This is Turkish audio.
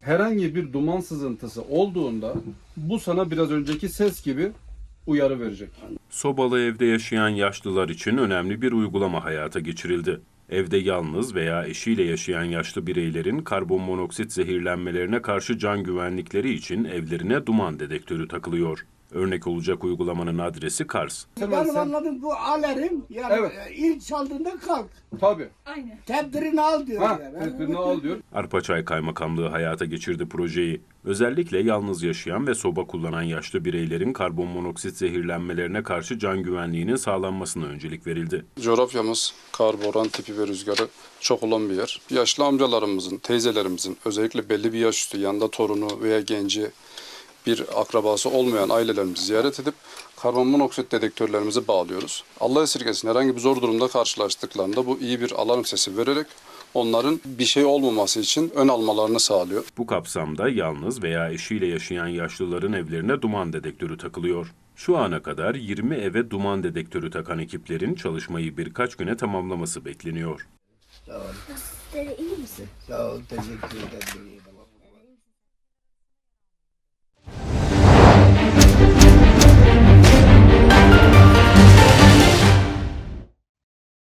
Herhangi bir duman sızıntısı olduğunda bu sana biraz önceki ses gibi uyarı verecek. Sobalı evde yaşayan yaşlılar için önemli bir uygulama hayata geçirildi. Evde yalnız veya eşiyle yaşayan yaşlı bireylerin karbon monoksit zehirlenmelerine karşı can güvenlikleri için evlerine duman dedektörü takılıyor. Örnek olacak uygulamanın adresi Kars. Benim sen- anladığım bu alarm yani Evet. e, ilk çaldığında kalk. Tabii. Aynen. Tedbirini al diyor Ha, yani. tedbirini al diyor. Arpaçay Kaymakamlığı hayata geçirdi projeyi. Özellikle yalnız yaşayan ve soba kullanan yaşlı bireylerin karbon monoksit zehirlenmelerine karşı can güvenliğinin sağlanmasına öncelik verildi. Coğrafyamız kar, boran tipi ve rüzgarı çok olan bir yer. Yaşlı amcalarımızın, teyzelerimizin özellikle belli bir yaş üstü yanında torunu veya genci bir akrabası olmayan ailelerimizi ziyaret edip karbon monoksit dedektörlerimizi bağlıyoruz. Allah esirgesin herhangi bir zor durumda karşılaştıklarında bu iyi bir alarm sesi vererek onların bir şey olmaması için ön almalarını sağlıyor. Bu kapsamda yalnız veya eşiyle yaşayan yaşlıların evlerine duman dedektörü takılıyor. Şu ana kadar 20 eve duman dedektörü takan ekiplerin çalışmayı birkaç güne tamamlaması bekleniyor. Sizlere iyi misin? Sağ ol, teşekkür ederim.